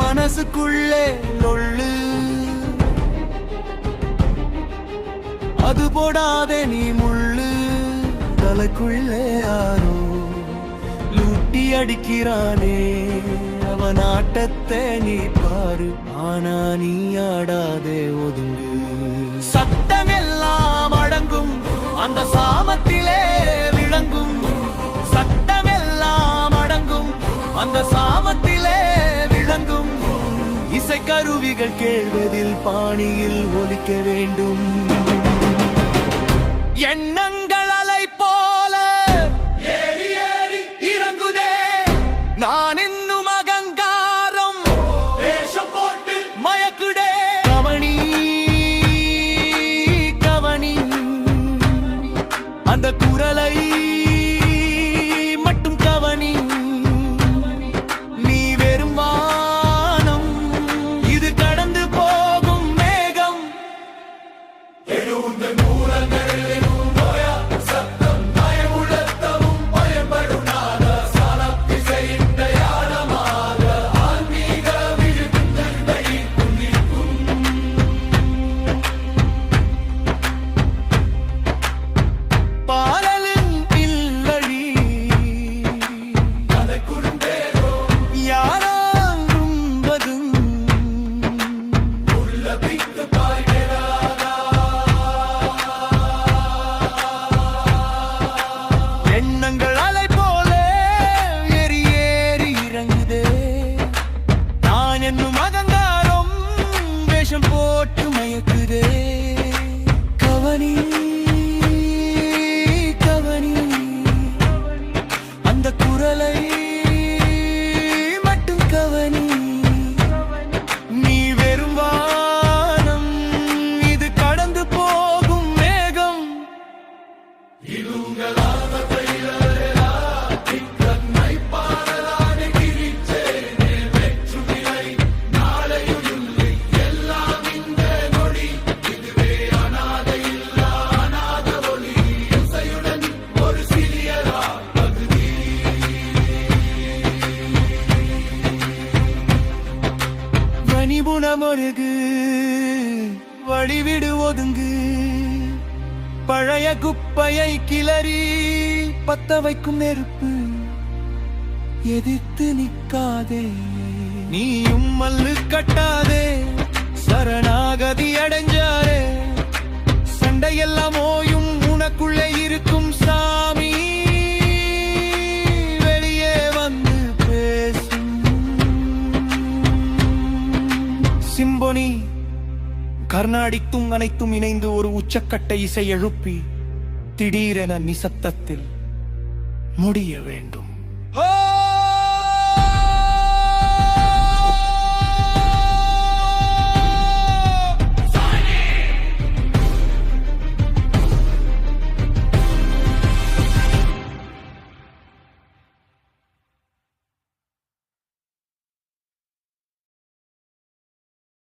மனசுக்குள்ளே லொள்ளு அது போடாதே நீ முள்ளு. தலைக்குள்ளே யாரோ லூட்டி அடிக்கிறானே. அவன் ஆட்டத்தை நீ பாரு. ஆனா நீ ஆடாதே ஒதுங்கு. சத்தமெல்லாம் அடங்கும். அந்த சாமத்திலே விளங்கும். சத்தமெல்லாம் அடங்கும். அந்த சாமத்திலே முழங்கும் இசை கருவிகள் கேள்வதில் பாணியில் ஒலிக்க வேண்டும். எண்ணங்கள் அலை போல இறங்குதே. நான் இன்னும் அகங்காரம் போட்டு மயக்குடே கவனி கவனி. அந்த எண்ணங்கள் முருகு வழிவிடு ஒதுங்கு. பழைய குப்பையை கிளறி பத்த வைக்கும் நெருப்பு. எதிர்த்து நிற்காதே. நீயும் மல்லு கட்டாதே. சரணாகதி அடைஞ்சாரே. கர்நாடித்தும் அனைத்தும் இணைந்து ஒரு உச்சக்கட்டை இசை எழுப்பி திடீரென நிசத்தத்தில் முடிய வேண்டும்.